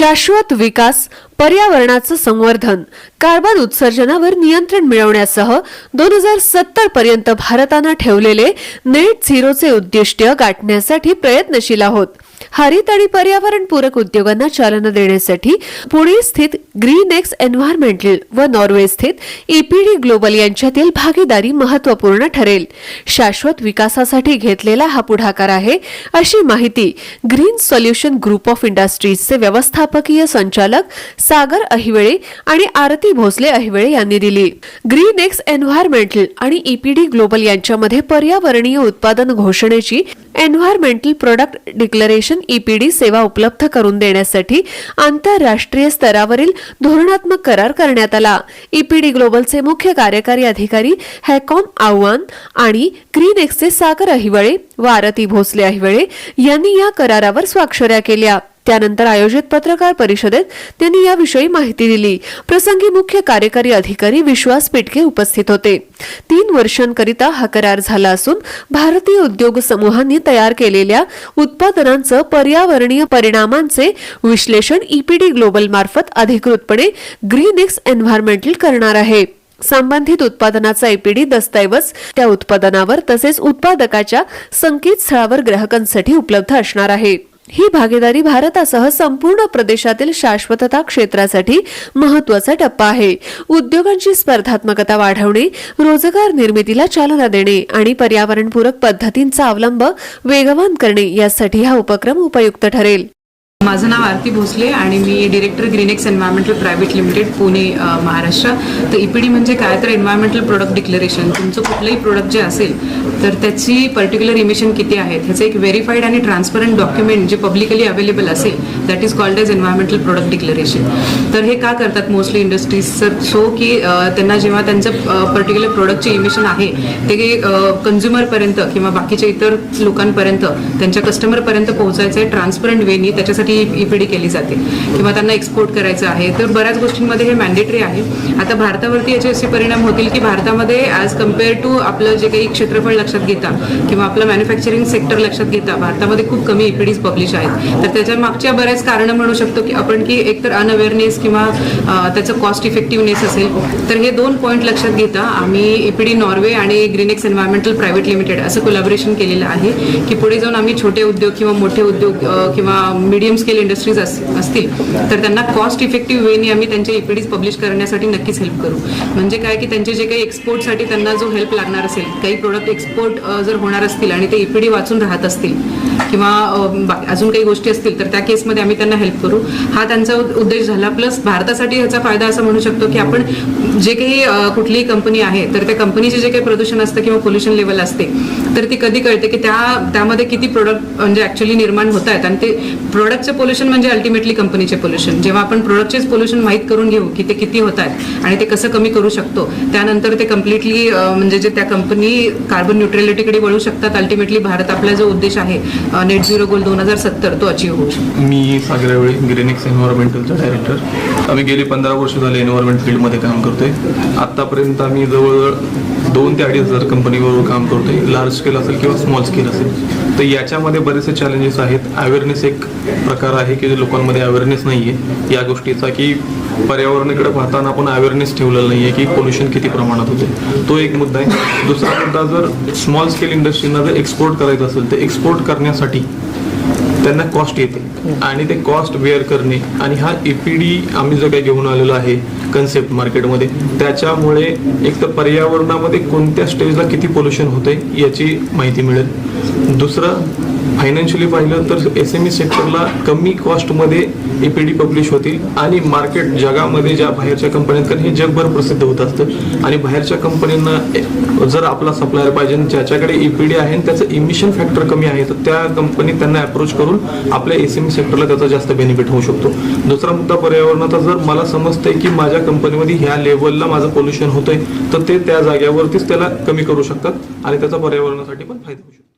शाश्वत विकास पर्यावरणाचं संवर्धन कार्बन उत्सर्जनावर नियंत्रण मिळवण्यासह दोन हजार सत्तर पर्यंत भारतानं ठेवलेले नेट झिरोचे उद्दिष्ट गाठण्यासाठी प्रयत्नशील आहोत. हरित आणि पर्यावरणपूरक उद्योगांना चालना देण्यासाठी पुणे स्थित ग्रीन एक्स एन्व्हायरमेंटल व नॉर्वे स्थित ईपीडी ग्लोबल यांच्यातील भागीदारी महत्त्वपूर्ण ठरेल. शाश्वत विकासासाठी घेतलेला हा पुढाकार आहे अशी माहिती ग्रीन सोल्युशन ग्रुप ऑफ इंडस्ट्रीजचे व्यवस्थापकीय संचालक सागर अहिवेळे आणि आरती भोसले अहिवेळे यांनी दिली. ग्रीन एक्स एन्व्हायरमेंटल आणि ईपीडी ग्लोबल यांच्यामध्ये पर्यावरणीय उत्पादन घोषणेची एन्व्हायरमेंटल प्रोडक्ट डिक्लरेशन ईपीडी सेवा उपलब्ध करून देण्यासाठी आंतरराष्ट्रीय स्तरावरील धोरणात्मक करार करण्यात आला. ईपीडी ग्लोबलचे मुख्य कार्यकारी अधिकारी हॅकॉन आव्हान आणि ग्रीन एक्सचे सागर अहिवळे व आरती भोसले अहिवळे यांनी या करारावर स्वाक्षऱ्या केल्या. त्यानंतर आयोजित पत्रकार परिषदेत त्यांनी याविषयी माहिती दिली. प्रसंगी मुख्य कार्यकारी अधिकारी विश्वास पेटके उपस्थित होते. तीन वर्षांकरिता हा करार झाला असून भारतीय उद्योग समूहांनी तयार केलेल्या उत्पादनांचं पर्यावरणीय परिणामांचे विश्लेषण ईपीडी ग्लोबल मार्फत अधिकृतपणे ग्रीन एक्स एन्व्हायरमेंटल करणार आहे. संबंधित उत्पादनाचा एपीडी दस्तऐवज त्या उत्पादनावर तसेच उत्पादकाच्या संकेतस्थळावर ग्राहकांसाठी उपलब्ध असणार आहे. ही भागीदारी भारतासह संपूर्ण प्रदेशातील शाश्वतता क्षेत्रासाठी महत्त्वाचा टप्पा आहे. उद्योगांची स्पर्धात्मकता वाढवणे रोजगार निर्मितीला चालना देणे आणि पर्यावरणपूरक पद्धतींचा अवलंब वेगवान करणे यासाठी हा उपक्रम उपयुक्त ठरेल. माझं नाव आरती भोसले आणि मी director Greenex environmental private limited Pune Maharashtra. तर ईपीडी म्हणजे काय? तर एन्व्हायरमेंटल प्रोडक्ट डिक्लरेशन तुमचं कुठलंही प्रोडक्ट जे असेल तर त्याची पर्टिक्युलर इमिशन किती आहेत? ह्याचं एक व्हेरीफाईड आणि ट्रान्सपरंट डॉक्युमेंट जे पब्लिकली अवेलेबल असेल that is called as environmental product declaration तर हे का करतात मोस्टली इंडस्ट्रीज तर सो की त्यांना जेव्हा त्यांचं पर्टिक्युलर प्रोडक्टचे इमिशन आहे ते कन्झ्युमरपर्यंत किंवा बाकीच्या इतर लोकांपर्यंत त्यांच्या कस्टमरपर्यंत पोहोचायचं आहे ट्रान्सपरंट वेनी त्याच्यासाठी ईपीडी केली जाते किंवा त्यांना एक्सपोर्ट करायचं आहे. तर बऱ्याच गोष्टींमध्ये हे मॅन्डेटरी आहे. आता भारतावरती याचे असे परिणाम होतील की भारतामध्ये ॲज कंपेअर टू आपलं जे काही क्षेत्रफळ लक्षात घेता किंवा आपलं मॅन्युफॅक्चरिंग सेक्टर लक्षात घेता भारतामध्ये खूप कमी ईपीडीज पब्लिश आहेत. तर त्याच्या मागच्या बऱ्याच कारणं म्हणू शकतो की आपण की एकतर अनअवेअरनेस किंवा त्याचं कॉस्ट इफेक्टिव्हनेस असेल. तर हे दोन पॉईंट लक्षात घेता आम्ही ईपीडी नॉर्वे आणि green X environmental private limited असं कोलॅबोरेशन केलेलं आहे की पुढे जाऊन आम्ही छोटे उद्योग किंवा मोठे उद्योग किंवा मिडियम स्केल इंडस्ट्रीज असतील तर त्यांना कॉस्ट इफेक्टिव्ह वेने आम्ही त्यांचे ईपीडीज पब्लिश करण्यासाठी नक्कीच हेल्प करू. म्हणजे काय की त्यांचे जे काही एक्सपोर्टसाठी त्यांना जो हेल्प लागणार असेल काही प्रोडक्ट एक्सपोर्ट जर होणार असतील आणि ते ईपीडी वाचून राहत असतील किंवा अजून काही गोष्टी असतील तर त्या केसमध्ये आम्ही त्यांना हेल्प करू. हा त्यांचा उद्देश झाला. प्लस भारतासाठी ह्याचा फायदा असा म्हणू शकतो की आपण जे काही कुठलीही कंपनी आहे तर त्या कंपनीचे जे काही प्रदूषण असतं किंवा पोल्युशन लेवल असते तर ती कधी कळते की त्या त्यामध्ये किती प्रोडक्ट म्हणजे ऍक्च्युली निर्माण होत आहेत आणि ते प्रोडक्टचे पोल्युशन म्हणजे अल्टिमेटली कंपनीचे पोल्युशन जेव्हा आपण प्रोडक्टचेच पोल्युशन माहीत करून घेऊ की ते किती होत आहेत आणि ते कसं कमी करू शकतो त्यानंतर ते कम्प्लिटली म्हणजे जे त्या कंपनी कार्बन न्यूट्रॅलिटीकडे वळू शकतात अल्टिमेटली भारत आपला जो उद्देश आहे नेट झिरो गोल दोन हजार सत्तर तो अचीव होऊ शकतो. मी सागरावेळी ग्रेनिक्स एन्व्हायरमेंटलचा डायरेक्टर आम्ही गेली पंधरा वर्ष झाले एन्व्हायरमेंट फील्डमध्ये काम करतोय. आतापर्यंत आम्ही जवळजवळ दोन ते अडीच हजार कंपनीबरोबर काम करतोय. लार्ज स्केल असेल किंवा स्मॉल स्केल असेल. तर याच्यामध्ये बरेचसे चॅलेंजेस आहेत. अवेअरनेस एक प्रकार प्रकार आहे की जे लोकांमध्ये अवेअरनेस नाही आहे या गोष्टीचा की पर्यावरणाकडे पाहताना आपण अवेअरनेस ठेवलेलं नाही आहे की पोल्युशन किती प्रमाणात होते. तो एक मुद्दा आहे. दुसरा मुद्दा जर स्मॉल स्केल इंडस्ट्रीना जर एक्सपोर्ट करायचं असेल तर एक्सपोर्ट करण्यासाठी त्यांना कॉस्ट येते. आणि ते कॉस्ट बेअर करणे आणि हा ईपीडी आम्ही जो काही घेऊन आलेलो आहे कन्सेप्ट मार्केटमध्ये त्याच्यामुळे एक तर पर्यावरणामध्ये कोणत्या स्टेजला किती पोल्युशन होते याची माहिती मिळेल. दुसरं फायनान्शियली पाहिलं तर एस एम ई सेक्टरला कमी कॉस्टमध्ये ए पी डी पब्लिश होतील आणि मार्केट जगामध्ये ज्या बाहेरच्या कंपन्यात कारण हे जगभर प्रसिद्ध होत असतं. आणि बाहेरच्या कंपन्यांना जर आपला सप्लायर पाहिजे ज्याच्याकडे ई पी डी आहे आणि त्याचं इमिशन फॅक्टर कमी आहे तर त्या कंपनी त्यांना अप्रोच करून आपल्या एस एम ई सेक्टरला त्याचा जास्त बेनिफिट होऊ शकतो. दुसरा मुद्दा पर्यावरणाचा जर मला समजतंय की माझ्या कंपनीमध्ये ह्या लेवलला माझं पोल्युशन होतंय तर ते त्या जाग्यावरतीच त्याला कमी करू शकतात आणि त्याचा पर्यावरणासाठी पण फायदा होऊ शकतो.